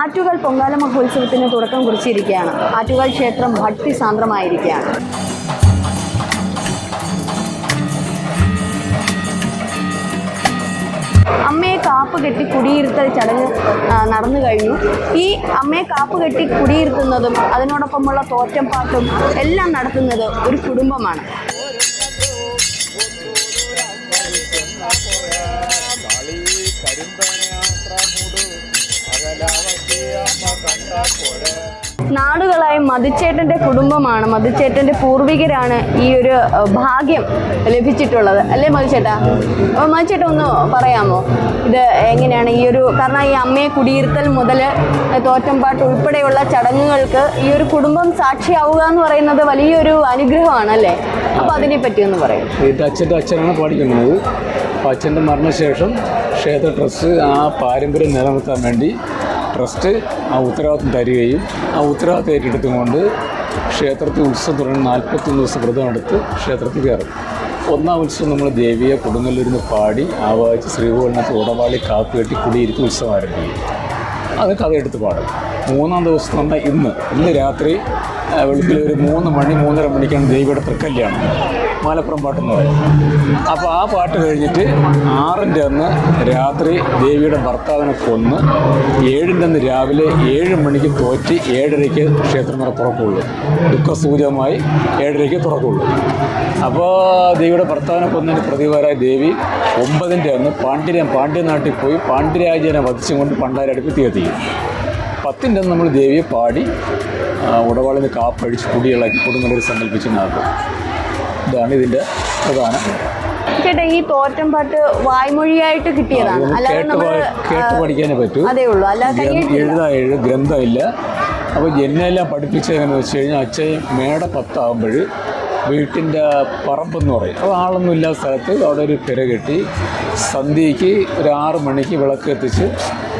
ആറ്റുകാൽ പൊങ്കാല മഹോത്സവത്തിന് തുടക്കം കുറിച്ചിരിക്കുകയാണ്. ആറ്റുകാൽ ക്ഷേത്രം ഭക്തി സാന്ദ്രമായിരിക്കുകയാണ്. അമ്മയെ കാപ്പ് കെട്ടി കുടിയിരുത്തൽ ചടങ്ങ് നടന്നു കഴിഞ്ഞു. ഈ അമ്മയെ കാപ്പ് കെട്ടി കുടിയിരുത്തുന്നതും അതിനോടൊപ്പമുള്ള തോറ്റം പാട്ടും എല്ലാം നടത്തുന്നത് ഒരു കുടുംബമാണ്. നാടുകളായി മതിച്ചേട്ടന്റെ കുടുംബമാണ്. മതിച്ചേട്ടന്റെ പൂർവികരാണ് ഈ ഒരു ഭാഗ്യം ലഭിച്ചിട്ടുള്ളത്. അല്ലേ മതിച്ചേട്ടാ? അപ്പോൾ മതിച്ചേട്ട ഒന്ന് പറയാമോ? ഇത് എങ്ങനെയാണ് ഈ ഒരു കാരണം ഈ അമ്മയെ കുടിയിരുത്തൽ മുതൽ തോറ്റംപാട്ട് ഉൾപ്പെടെയുള്ള ചടങ്ങുകൾക്ക് ഈ ഒരു കുടുംബം സാക്ഷിയാവുക എന്ന് പറയുന്നത് വലിയൊരു അനുഗ്രഹമാണ് അല്ലേ? അപ്പോൾ അതിനെപ്പറ്റി ഒന്ന് പറയാം. ഇത് അച്ഛന്റെ അച്ഛനാണ് പാടിക്കുന്നത് അപ്പോൾ അച്ഛന്റെ മരണശേഷം ക്ഷേത്ര ട്രസ്റ്റ് ആ പാരമ്പര്യം നിലനിർത്താൻ വേണ്ടി ട്രസ്റ്റ് ആ ഉത്തരവാദിത്വം തരികയും ആ ഉത്തരവാദിത്വം ഏറ്റെടുത്തുകൊണ്ട് ക്ഷേത്രത്തിൽ ഉത്സവം തുടങ്ങി നാൽപ്പത്തൊന്ന് ദിവസം വ്രതം എടുത്ത് ക്ഷേത്രത്തിൽ കയറും. ഒന്നാം ഉത്സവം നമ്മൾ ദേവിയെ കൊടുങ്ങല്ലൂരിൽ നിന്ന് പാടി ആവാഹിച്ച് ശ്രീകോളിനകത്ത് ഉടവാളി കാപ്പ് കെട്ടി കുടിയിരുത്തി ഉത്സവം ആരംഭിക്കും. അത് കഥയെടുത്ത് പാടും. മൂന്നാം ദിവസം തന്നെ ഇന്ന് ഇന്ന് രാത്രി വെളുപ്പിൽ ഒരു മൂന്ന് മണി മൂന്നര മണിക്കാണ് ദേവിയുടെ തൃക്കല്യാണം. മലപ്പുറം പാട്ടെന്ന് പറയും. അപ്പോൾ ആ പാട്ട് കഴിഞ്ഞിട്ട് ആറിന്റെ അന്ന് രാത്രി ദേവിയുടെ ഭർത്താവിനെ കൊന്ന് ഏഴിന്റെ അന്ന് രാവിലെ ഏഴ് മണിക്ക് തോറ്റി ഏഴരയ്ക്ക് ക്ഷേത്രം നിറ തുറക്കുള്ളൂ ദുഃഖസൂചകമായി ഏഴരയ്ക്ക് തുറക്കുള്ളൂ അപ്പോൾ ദേവിയുടെ ഭർത്താവിനെ കൊന്നതിന് പ്രതിവാരായ ദേവി ഒമ്പതിന്റെ അന്ന് പാണ്ഡ്യ പാണ്ഡ്യനാട്ടിൽ പോയി പാണ്ഡ്യരാജനെ വധിച്ചും കൊണ്ട് തീർത്തിയും പത്തിന്റെ അന്ന് നമ്മൾ ദേവിയെ പാടി ഉടവാളിന് കാപ്പഴിച്ച് കുടിയിളക്കി കൊടുങ്ങല്ലൂർ സങ്കല്പിച്ച് നടക്കും ഇതാണ് ഇതിന്റെ പ്രധാന ചേട്ടാ ഈ തോറ്റംപാട്ട് വായ്മൊഴിയായിട്ട് കിട്ടിയതാണ്. കേട്ട് പഠിക്കാനേ പറ്റൂ. ഗ്രന്ഥമില്ല. അപ്പോൾ എന്നെല്ലാം പഠിപ്പിച്ചതെന്ന് വെച്ച് കഴിഞ്ഞാൽ അച്ഛൻ മേട പത്താകുമ്പോൾ വീട്ടിന്റെ പറമ്പെന്ന് പറയും. അപ്പോൾ ആളൊന്നും ഇല്ലാത്ത സ്ഥലത്ത് അവിടെ ഒരു പെര കെട്ടി സന്ധ്യയ്ക്ക് ഒരു ആറ് മണിക്ക് വിളക്ക് എത്തിച്ച്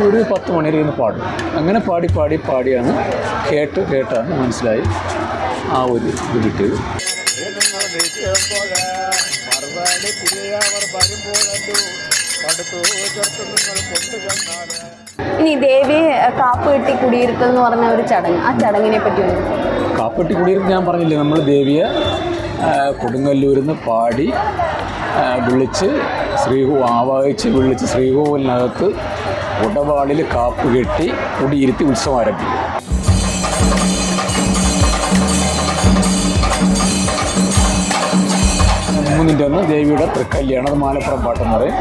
ഒരു പത്ത് മണി വരെ ഇരുന്ന് പാടും. അങ്ങനെ പാടി പാടി പാടിയാണ് കേട്ട് കേട്ടാണ് മനസ്സിലായി ആ ഒരു ഇത് കിട്ടിയത്. ഇനി ദേവിയെ അഹ്, കാപ്പ് കെട്ടി കുടിയിരുത്തൽ എന്ന് പറഞ്ഞ ഒരു ചടങ്ങ്. ആ ചടങ്ങിനെ പറ്റി കാപ്പ് കെട്ടി കുടിയിരുന്ന് ഞാൻ പറഞ്ഞില്ലേ നമ്മൾ ദേവിയെ കൊടുങ്ങല്ലൂരിൽ നിന്ന് പാടി വിളിച്ച് ശ്രീകോ ആവാഹിച്ച് വിളിച്ച് ശ്രീകോവിലിനകത്ത് ഉടവാളിൽ കാപ്പ് കെട്ടി കുടിയിരുത്തി ഉത്സവം ആരംഭിക്കും. മൂന്നിന്റെ അന്ന് ദേവിയുടെ തൃക്കല്യാണം അത് മാലപ്പുറം പാട്ടെന്ന് പറയും.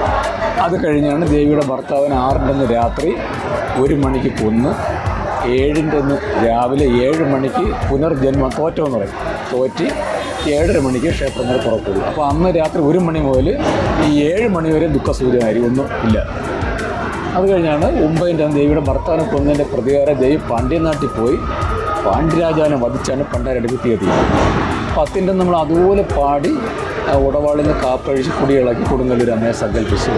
അത് കഴിഞ്ഞാണ് ദേവിയുടെ ഭർത്താവിന് ആറിന്റെ അന്ന് രാത്രി ഒരു മണിക്ക് കൊന്ന് ഏഴിന്റെ അന്ന് രാവിലെ ഏഴ് മണിക്ക് പുനർജന്മം തോറ്റമെന്ന് പറയും. തോറ്റി ഏഴര മണിക്ക് ക്ഷേത്രം വരെ തുറക്കുള്ളൂ. അപ്പോൾ അന്ന് രാത്രി ഒരു മണി മുതൽ ഈ ഏഴ് മണി വരെ ദുഃഖസൂര്യമായിരിക്കും ഒന്നും ഇല്ല. അത് കഴിഞ്ഞാണ് ഒമ്പതിന്റെ ദേവിയുടെ ഭർത്താവിനെ കൊന്നതിന്റെ പ്രതികാരം ദേവി പാണ്ഡ്യനാട്ടിൽ പോയി. പാണ്ഡ്യരാജാവിനെ വധിച്ചാണ് പണ്ടാരടുപ്പ് തീയതി. പത്തിന്റെ നമ്മൾ അതുപോലെ പാടി ഉടവാളിൽ നിന്ന് കാപ്പഴിച്ച് കുടിയിളക്കി കൊടുങ്ങല്ലൂർ അമ്മയെ സങ്കല്പിച്ച്.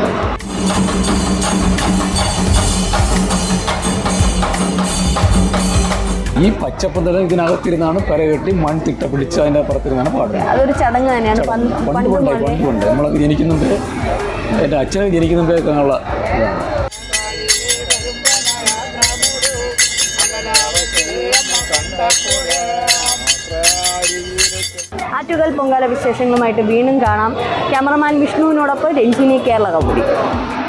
ഈ പച്ചപ്പന്തല ഇതിനകത്തിരുന്നാണ് കെട്ടി മൺ തിട്ട പിടിച്ച് അതിന്റെ അപ്പുറത്തിരുന്നാണ് പാടുന്നത്. അതൊരു ചടങ്ങ് തന്നെയാണ്. നമ്മൾ ജനിക്കുന്നുണ്ട് എന്റെ അച്ഛനെ ജനിക്കുന്നുണ്ട് ഇതാണ്. ആറ്റുകാൽ പൊങ്കാല വിശേഷങ്ങളുമായിട്ട് വീണ്ടും കാണാം. ക്യാമറമാൻ വിഷ്ണുവിനോടൊപ്പം രഞ്ജിനി കേരള കബൂരി